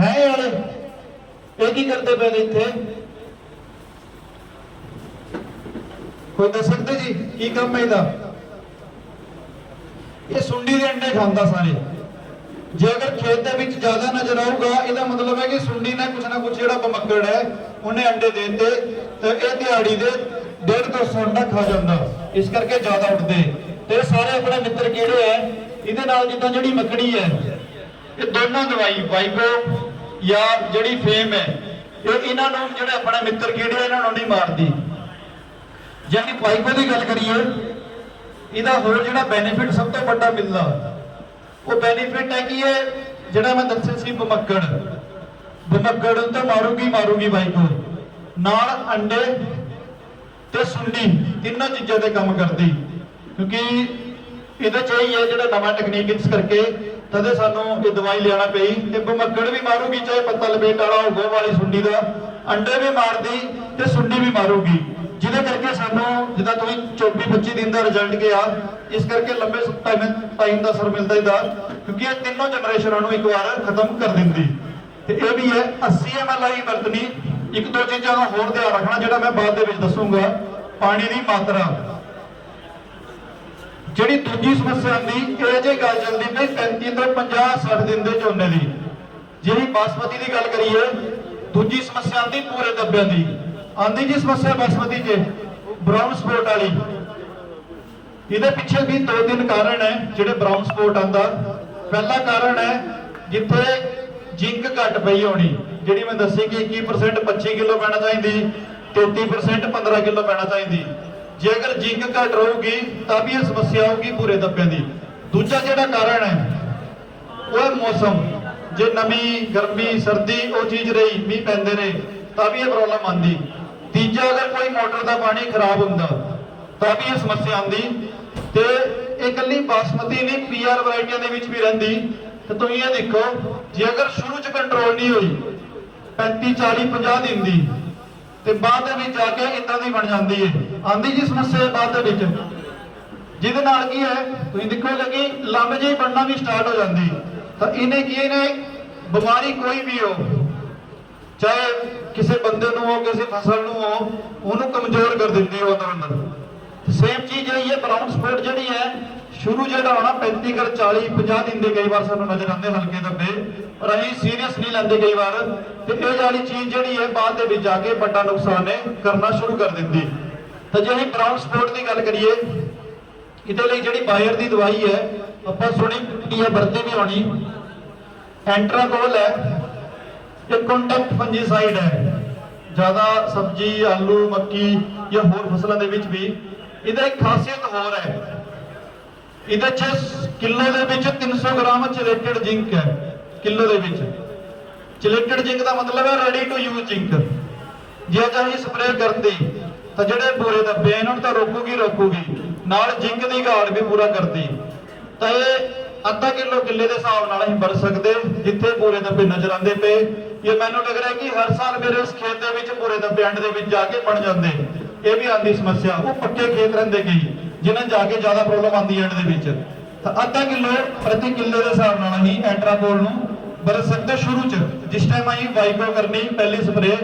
ਹੈ ਇਹ ਇਹ ਕੀ ਕਰਦੇ ਪਏ ਨੇ ਇੱਥੇ? ਕੋਈ ਦੱਸ ਸਕਦੇ ਜੀ, ਕੀ ਕੰਮ ਹੈ ਇਹਦਾ? ਇਹ ਸੁੰਡੀ ਦੇ ਅੰਡੇ ਖਾਂਦਾ ਸਾਰੇ। ਜੇ ਅਗਰ ਖੇਤ ਦੇ ਵਿੱਚ ਜ਼ਿਆਦਾ ਨਜ਼ਰ ਆਊਗਾ, ਇਹਦਾ ਮਤਲਬ ਹੈ ਕਿ ਸੁੰਡੀ ਨੇ ਕੁਛ ਨਾ ਕੁਛ ਜਿਹੜਾ ਬਮੱਕੜ ਹੈ, ਉਹਨੇ ਅੰਡੇ ਦੇ ਦਿੱਤੇ, ਤੇ ਇਹ ਦਿਹਾੜੀ ਦੇ 1.5 ਅੰਡਾ ਖਾ ਜਾਂਦਾ। ਇਸ ਕਰਕੇ ਜ਼ਿਆਦਾ ਉੱਡਦੇ। ਤੇ ਸਾਰੇ ਆਪਣੇ ਮਿੱਤਰ ਕਿਹੜੇ ਹੈ? ਇਹਦੇ ਨਾਲ ਜਿੱਦਾਂ ਜਿਹੜੀ ਮੱਕੜੀ ਹੈ, ਇਹ ਦੋਨੋਂ ਦਵਾਈ ਵਾਈਕੋ ਜਾਂ ਜਿਹੜੀ ਫੇਮ ਹੈ, ਇਹ ਇਹਨਾਂ ਨੂੰ ਜਿਹੜੇ ਆਪਣੇ ਮਿੱਤਰ ਕਿਹੜੇ ਇਹਨਾਂ ਨੂੰ ਨਹੀਂ ਮਾਰਦੀ। ਜੇ ਅਸੀਂ ਵਾਈਕੋ ਦੀ ਗੱਲ ਕਰੀਏ, ਇਹਦਾ ਹੋਰ ਜਿਹੜਾ ਬੈਨੀਫਿਟ ਸਭ ਤੋਂ ਵੱਡਾ ਮਿਲਦਾ ਉਹ ਬੈਨੀਫਿਟ ਹੈ ਕਿ ਇਹ ਜਿਹੜਾ ਮੈਂ ਦੱਸਿਆ ਸੀ ਬਮੱਕੜ। ਬਮੱਕੜ ਨੂੰ ਤਾਂ ਮਾਰੂਗੀ ਮਾਰੂਗੀ ਵਾਈਕੋ ਨਾਲ ਅੰਡੇ ਤੇ ਸੁੰਡੀ, ਤਿੰਨਾਂ ਚੀਜ਼ਾਂ ਤੇ ਕੰਮ ਕਰਦੀ। ਕਿਉਂਕਿ ਇਹਦੇ ਚ ਇਹ ਹੈ ਜਿਹੜਾ ਨਵਾਂ ਟੈਕਨੀਕ ਇਸ ਕਰਕੇ ਤਦੇ ਸਾਨੂੰ ਇਹ ਦਵਾਈ ਲਿਆਣਾ ਪਈ ਤੇ ਬਮੱਕੜ ਵੀ ਮਾਰੂਗੀ, ਚਾਹੇ ਪੱਤਾ ਲਪੇਟ ਵਾਲਾ ਹੋਵੇ ਵਾਲੀ ਸੁੰਡੀ ਦਾ, ਅੰਡੇ ਵੀ ਮਾਰਦੀ ਤੇ ਸੁੰਡੀ ਵੀ ਮਾਰੂਗੀ। ਜਿਹਦੇ ਕਰਕੇ ਸਾਨੂੰ ਜਿੱਦਾਂ ਤੁਸੀਂ 24 25 ਦਿਨ ਦਾ ਰਿਜ਼ਲਟ ਗਿਆ ਇਸ ਕਰਕੇ ਲੰਬੇ ਟਾਈਮ ਟਾਈਮ ਦਾ ਅਸਰ ਮਿਲਦਾ ਇਹਦਾ, ਕਿਉਂਕਿ ਇਹ ਤਿੰਨੋਂ ਜਨਰੇਸ਼ਨਾਂ ਨੂੰ ਇੱਕ ਵਾਰ ਖਤਮ ਕਰ ਦਿੰਦੀ। ਤੇ ਇਹ ਵੀ ਹੈ 80 ml ਆਈ ਵਰਤਣੀ, ਇੱਕ ਦੋ ਚੀਜ਼ਾਂ ਦਾ ਹੋਰ ਧਿਆਨ ਰੱਖਣਾ, ਜਿਹੜਾ ਮੈਂ ਬਾਅਦ ਦੇ ਵਿੱਚ ਦੱਸੂਗਾ। ਪਾਣੀ ਦੀ ਮਾਤਰਾ। ਜਿਹੜੀ ਦੂਜੀ ਸਮੱਸਿਆ ਆਂਦੀ ਇਹ ਜੇ ਗੱਲ ਚੱਲਦੀ ਪਈ 35 ਤੋਂ 50 60 ਦਿਨ ਦੇ ਝੋਨੇ ਦੀ, ਜਿਹੜੀ ਬਾਸਮਤੀ ਦੀ ਗੱਲ ਕਰੀਏ, ਦੂਜੀ ਸਮੱਸਿਆ ਆਂਦੀ ਪੂਰੇ ਦੱਬਿਆਂ ਦੀ। ਆਂਦੀ ਜੀ ਸਮੱਸਿਆ ਬਾਸਮਤੀ 'ਚ ਬ੍ਰਾਊਨ ਸਪੋਟ ਵਾਲੀ। ਇਹਦੇ ਪਿੱਛੇ ਵੀ ਦੋ ਤਿੰਨ ਕਾਰਨ ਹੈ ਜਿਹੜੇ ਬ੍ਰਾਊਨ ਸਪੋਰਟ ਆਂਦਾ ਪਹਿਲਾ ਕਾਰਨ ਹੈ ਜਿੱਥੇ ਜਿੰਕ ਘੱਟ ਪਈ ਹੋਣੀ, ਜਿਹੜੀ ਮੈਂ ਦੱਸੀ ਕਿ 21% 25 ਕਿਲੋ ਪੈਣਾ ਚਾਹੀਦੀ 33% 15 ਕਿਲੋ ਪੈਣਾ ਚਾਹੀਦੀ। ਜੇ ਅਗਰ ਜਿੰਕ ਘੱਟ ਰਹੂਗੀ, ਤਾਂ ਵੀ ਇਹ ਸਮੱਸਿਆ ਆਊਗੀ ਪੂਰੇ ਦੱਬਿਆਂ ਦੀ। ਦੂਜਾ ਜਿਹੜਾ ਕਾਰਨ ਹੈ, ਉਹ ਹੈ ਮੌਸਮ। ਜੇ ਨਮੀ ਗਰਮੀ, ਸਰਦੀ ਉਹ ਚੀਜ਼ ਰਹੀ, ਮੀਂਹ ਪੈਂਦੇ ਨੇ, ਤਾਂ ਵੀ ਇਹ ਪ੍ਰੋਬਲਮ ਆਂਦੀ ਤੀਜਾ, ਅਗਰ ਕੋਈ ਮੋਟਰ ਦਾ ਪਾਣੀ ਖਰਾਬ ਹੁੰਦਾ, ਤਾਂ ਵੀ ਇਹ ਸਮੱਸਿਆ ਆਂਦੀ ਤੇ ਇਹ ਇਕੱਲੀ ਬਾਸਮਤੀ ਨਹੀਂ ਪੀਆਰ ਵੈਰਾਈਟੀਆਂ ਦੇ ਵਿੱਚ ਵੀ ਰਹਿੰਦੀ। ਤੇ ਤੁਸੀਂ ਇਹ ਦੇਖੋ, ਜੇ ਅਗਰ ਸ਼ੁਰੂ ਚ ਕੰਟਰੋਲ ਨਹੀਂ ਹੋਈ 35 40 50 ਦਿਨ ਦੀ, ਤੇ ਬਾਅਦ ਦੇ ਵਿੱਚ ਜਾ ਕੇ ਇਦਾਂ ਦੀ ਬਣ ਜਾਂਦੀ ਹੈ ਆਂਦੀ ਜੀ ਸਮੱਸਿਆ ਬਾਅਦ ਦੇ ਵਿੱਚ। ਜਿਹਦੇ ਨਾਲ ਕੀ ਹੈ, ਤੁਸੀਂ ਦੇਖੋਗੇ ਕਿ ਲੰਬ ਜਿਹੀ ਬਣਨਾ ਵੀ ਸਟਾਰਟ ਹੋ ਜਾਂਦੀ। ਤਾਂ ਇਹਨੇ ਕੀ ਇਹਨੇ ਬਿਮਾਰੀ ਕੋਈ ਵੀ ਹੋ, ਚਾਹੇ ਕਿਸੇ ਬੰਦੇ ਨੂੰ ਹੋ, ਕਿਸੇ ਫਸਲ ਨੂੰ ਹੋ, ਉਹਨੂੰ ਕਮਜ਼ੋਰ ਕਰ ਦਿੰਦੀ ਹੈ ਅੰਦਰ। ਅੰਦਰ ਸੇਮ ਚੀਜ਼ ਇਹ ਹੈ ਬਰਾਊਨ ਸਪੋਟ ਜਿਹੜੀ ਹੈ, ਸ਼ੁਰੂ ਜਿਹੜਾ ਹੋਣਾ 35 ਕਰ 40 50 ਦਿਨ ਦੇ ਕਈ ਵਾਰ ਸਾਨੂੰ ਨਜ਼ਰ ਆਉਂਦੇ ਹਲਕੇ ਦੱਬੇ ਪਰ ਅਸੀਂ ਸੀਰੀਅਸ ਨਹੀਂ ਲੈਂਦੇ ਕਈ ਵਾਰ। ਤੇ ਇਹ ਵਾਲੀ ਚੀਜ਼ ਜਿਹੜੀ ਹੈ, ਬਾਅਦ ਦੇ ਵਿੱਚ ਜਾ ਕੇ ਵੱਡਾ ਨੁਕਸਾਨ ਹੈ ਕਰਨਾ ਸ਼ੁਰੂ ਕਰ ਦਿੰਦੀ। ਤਾਂ ਜੇ ਅਸੀਂ ਬਰਾਊਨ ਸਪੋਟ ਦੀ ਗੱਲ ਕਰੀਏ, ਇਹਦੇ ਲਈ ਜਿਹੜੀ ਬਾਇਰ ਦੀ ਦਵਾਈ ਹੈ, ਆਪਾਂ ਸੁਣੀ ਕੀ ਵਰਤੇ ਵੀ ਆਉਣੀ। ਐਂਟਰਾਕੋਲ ਹੈ, ਇਹ ਕੰਟੈਕਟ ਫੰਜੀਸਾਈਡ ਹੈ। ਜ਼ਿਆਦਾ ਸਬਜ਼ੀ, ਆਲੂ, ਮੱਕੀ ਜਾਂ ਹੋਰ ਫਸਲਾਂ ਦੇ ਵਿੱਚ ਵੀ ਇਹਦਾ ਇੱਕ ਖਾਸੀਅਤ ਹੋਰ ਹੈ। ਇਹਦੇ ਚ ਕਿਲੋ ਦੇ ਵਿੱਚ 300 ਗ੍ਰਾਮ ਚਿਲੇਟਡ ਜ਼ਿੰਕ ਹੈ, ਕਿਲੋ ਦੇ ਵਿੱਚ। ਚਿਲੇਟਡ ਜ਼ਿੰਕ ਦਾ ਮਤਲਬ ਹੈ ਰੈਡੀ ਟੂ ਯੂਜ਼ ਜ਼ਿੰਕ ਜੇ ਅੱਜ ਅਸੀਂ ਸਪਰੇਅ ਕਰਦੀ ਤਾਂ ਜਿਹੜੇ ਬੋਰੇ ਦੱਬੇ ਇਹਨਾਂ ਨੂੰ ਤਾਂ ਰੋਕੂਗੀ ਰੋਕੂਗੀ। ਨਾਲ ਜ਼ਿੰਕ ਦੀ ਘਾਟ ਵੀ ਪੂਰਾ ਕਰਦੀ। ਤਾਂ ਇਹ ਅੱਧਾ ਕਿਲੋ ਕਿੱਲੇ ਦੇ ਹਿਸਾਬ ਨਾਲ ਅਸੀਂ ਵਰਤ ਸਕਦੇ, ਜਿੱਥੇ ਪੂਰੇ ਦੱਬੇ ਨਜ਼ਰ ਆਉਂਦੇ ਪਏ। ਇਹ ਮੈਨੂੰ ਲੱਗ ਰਿਹਾ ਕਿ ਹਰ ਸਾਲ ਮੇਰੇ ਇਸ ਖੇਤ ਦੇ ਵਿੱਚ ਪੂਰੇ ਦੱਬੇ ਐਂਡ ਦੇ ਵਿੱਚ ਜਾ ਕੇ ਬਣ ਜਾਂਦੇ। ਇਹ ਵੀ ਆਂਦੀ ਸਮੱਸਿਆ। ਉਹ ਪੱਕੇ ਖੇਤ ਰਹਿੰਦੇ ਕਈ ਜਿਨ੍ਹਾਂ ਜਾ ਕੇ ਜ਼ਿਆਦਾ ਪ੍ਰੋਬਲਮ ਆਉਂਦੀ ਐਂਡ ਦੇ ਵਿੱਚ। ਤਾਂ ਅੱਧਾ ਕਿਲੋ ਪ੍ਰਤੀ ਕਿੱਲੇ ਦੇ ਹਿਸਾਬ ਨਾਲ ਅਸੀਂ ਐਂਟਰਾਕੋਲ ਨੂੰ ਵਰਤ ਸਕਦੇ ਸ਼ੁਰੂ ਚ। ਜਿਸ ਟਾਈਮ ਅਸੀਂ ਵਾਈਕੋ ਕਰਨੀ, ਪਹਿਲੀ ਸਪਰੇ